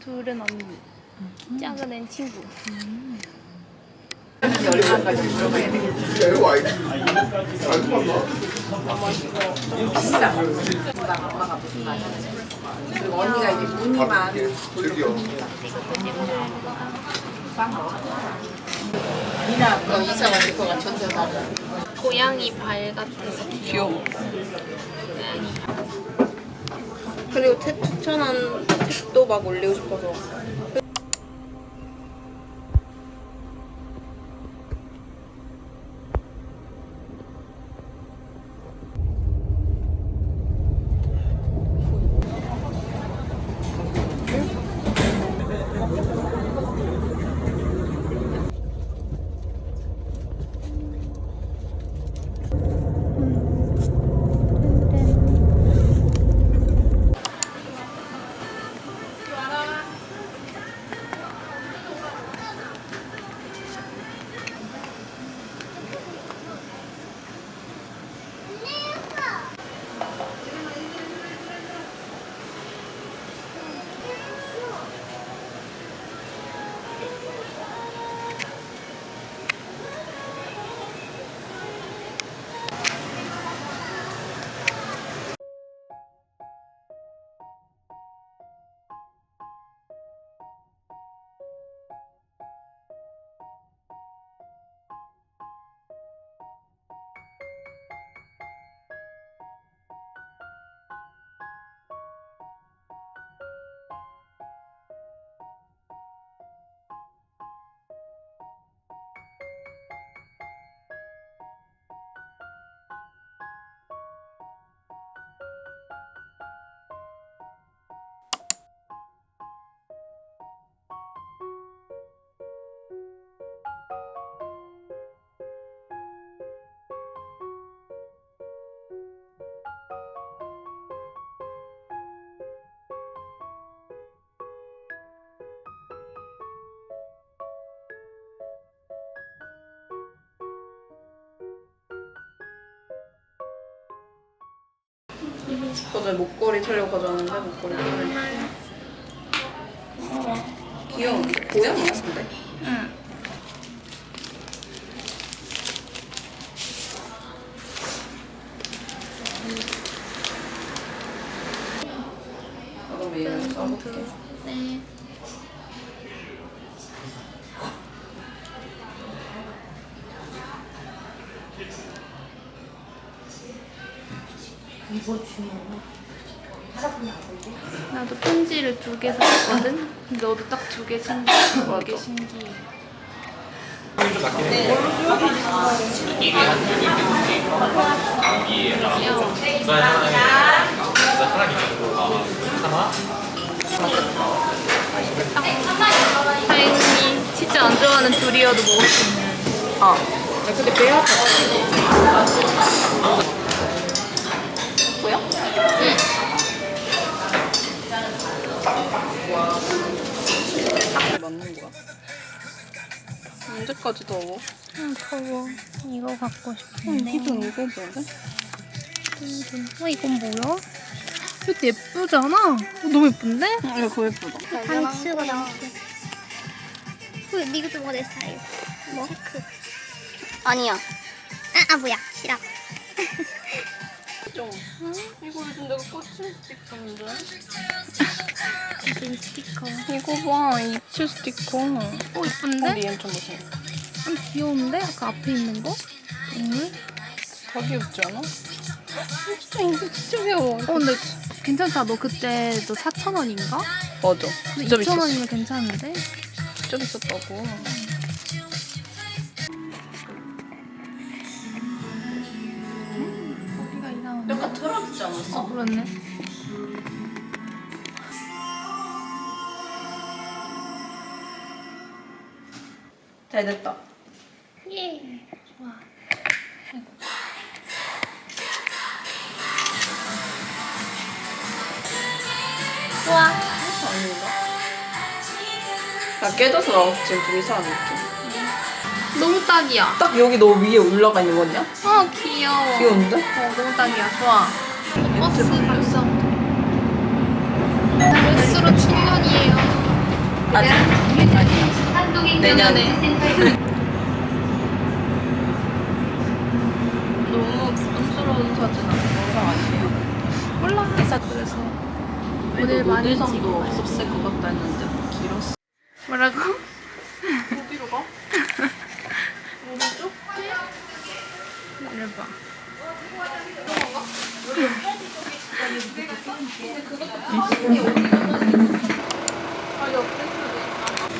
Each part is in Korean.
푸른 언니. 작은 앤 친구. 그리고 언니가 이제 무늬만 미나 너 이사가 될 거가 전세 다 고양이 발 같아서 귀여워. 그리고 태, 추천한 책도 막 올리고 싶어서 어제 목걸이 차려고 가져왔는데 목걸이 어, 귀여운데? 고양이야 근데? 응. 나도 매일 써볼게 네. 나도 편지를 두 개 샀거든. 너도 딱 두 개 신기해. 되게 신기해. 귀여워. 다행히 치즈 안 좋아하는 둘이어도 먹을 수 있는. 아 야, 근데 배 아파 있고요. 맞는 거야. 언제까지 더워? 응, 더워. 이거 갖고 싶은데. 이거 이거 뭐지? 어, 이건 뭐야? 이것도 예쁘잖아? 어, 너무 예쁜데? 응, 이거 그거 예쁘다. 방치가 나왔어. 그, 이것도 뭐내 스타일. 뭐? 체크. 아니야. 아, 아, 뭐야. 싫어. 이거 요즘 내가 꽂힌 스티커인데 이 스티커. 이거 봐 이츠 스티커 어, 예쁜데? 우리 얘좀 보세요 좀 귀여운데? 아까 앞에 있는 거? 동물? 더 귀엽지 않아? 진짜 이거 진짜 귀여워 어, 근데 괜찮다. 너 그때 너 4,000원인가? 맞아 근데 진짜 비쌌어 2,000원이면 괜찮은데? 진짜 비쌌다고 어, 그렇네. 잘 됐다 예. 좋아. 좋아. 아닌가? 나 깨져서 나와서 지금 둘이 사는 느낌 너무 딱이야. 딱 여기 너 위에 올라가 있는 거냐? 어, 귀여워. 귀여운데? 어, 너무 딱이야. 좋아. 버스 감성. 버스로 충전이에요. 아직 내년에 너무 부담스러운 사진 영상 아니에요? 몰라. 그래서 오늘 많이 찍어봐요. 없었을 것 같다 했는데 길었어. 뭐라고? 어디로 가? 오른쪽? 이래봐.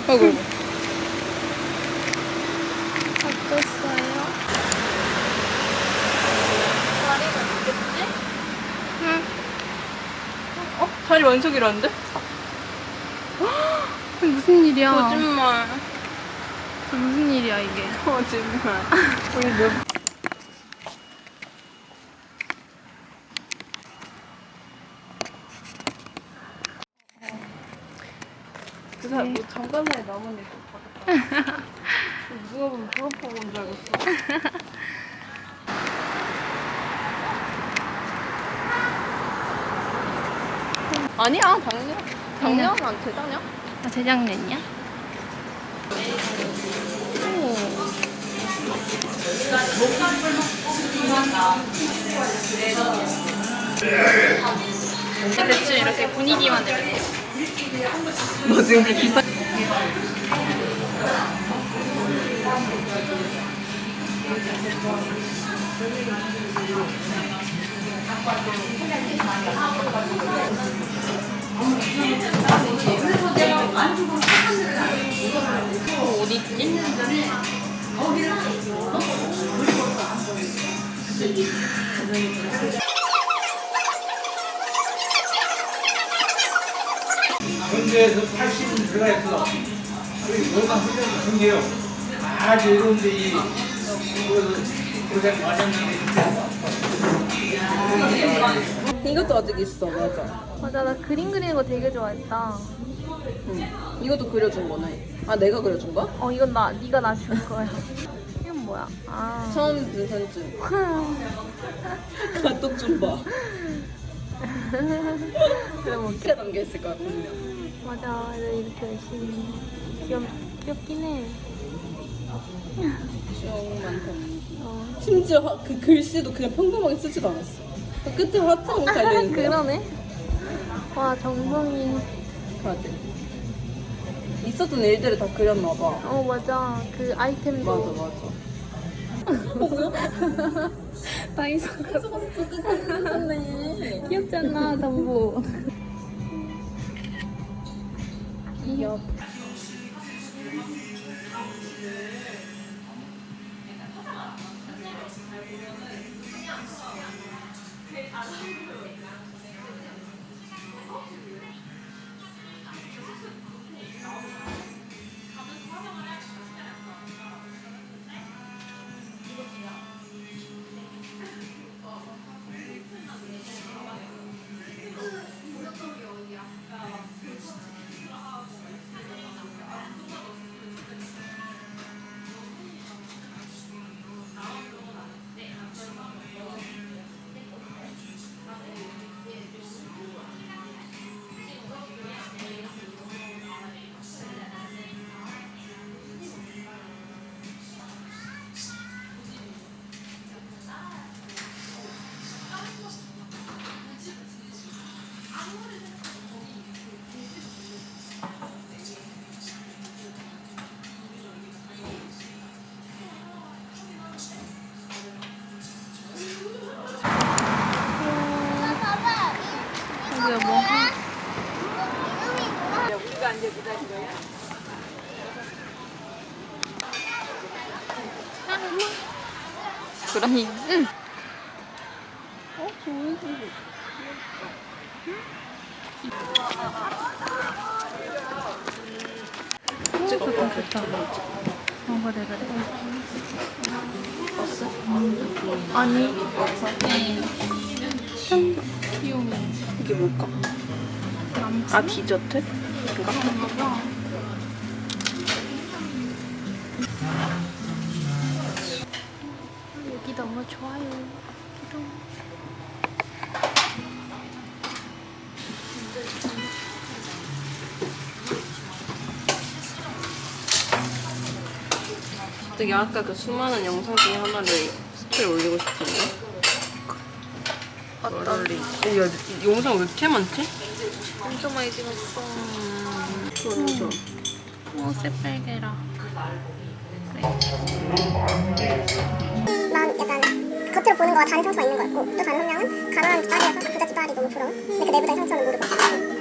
아이고. 어땠어요? 어? 다리 완성이라는데? 이게 무슨 일이야? 거짓말. 무슨 일이야 이게? 거짓말. 우리 몇 그 사람 뭐 잠깐 사이 남은 일도 받았다. 누가 보면 프로포 온줄 알겠어. 아니야, 작년. 작년 안 재작년? 아 재작년이야? 오. 대충 이렇게 분위기만 내면 돼. 너 지금 그 기사. 어디 있지? 현재 에서 80은 들어가 있어. 너가 훈련 중이에요. 아주 이런데 이 고생 많이 했는데 이것도 아직 있어, 맞아. 맞아 나 그림 그리는 거 되게 좋아했다. 응. 이것도 그려준 거네. 아, 내가 그려준 거야? 어 이건 나 네가 나 준 거야. 이건 뭐야? 아. 처음 든 사진. 카톡 좀 봐. 뭐 어떻게 담겨있을 거야, 분명. 맞아 애들 이렇게 열심히 귀엽 귀엽긴 해. 추억 많다. 어. 심지어 하- 그 글씨도 그냥 평범하게 쓰지도 않았어. 그 끝에 하트가 달려있는 거야. 그러네. 와 정성이. 다들. 있었던 일들을 다 그렸나 봐. 어 맞아 그 아이템도. 맞아, 맞아. 다이소 가서 귀엽지 않나 담보. 귀 그러니. 응. 찍어 봐. 좋다. 어 그래 그래. 버스? 아니. 네. 참 귀여워. 이게 뭘까? 아, 디저트? 여기 너무 좋아요. 기도. 갑자기 아까 그 수많은 영상 중에 하나를 스토리 올리고 싶은데. 어떤? 영상 왜 이렇게 많지? 엄청 많이 찍었어. 그래서. 오, 새빨개라. 난 약간 겉으로 보는 거와 다른 상처가 있는 것 같고 또 다른 한 명은 가난한 딸이어서 부잣집 딸이 너무 부러워 근데 그 내부자의 상처는 모르고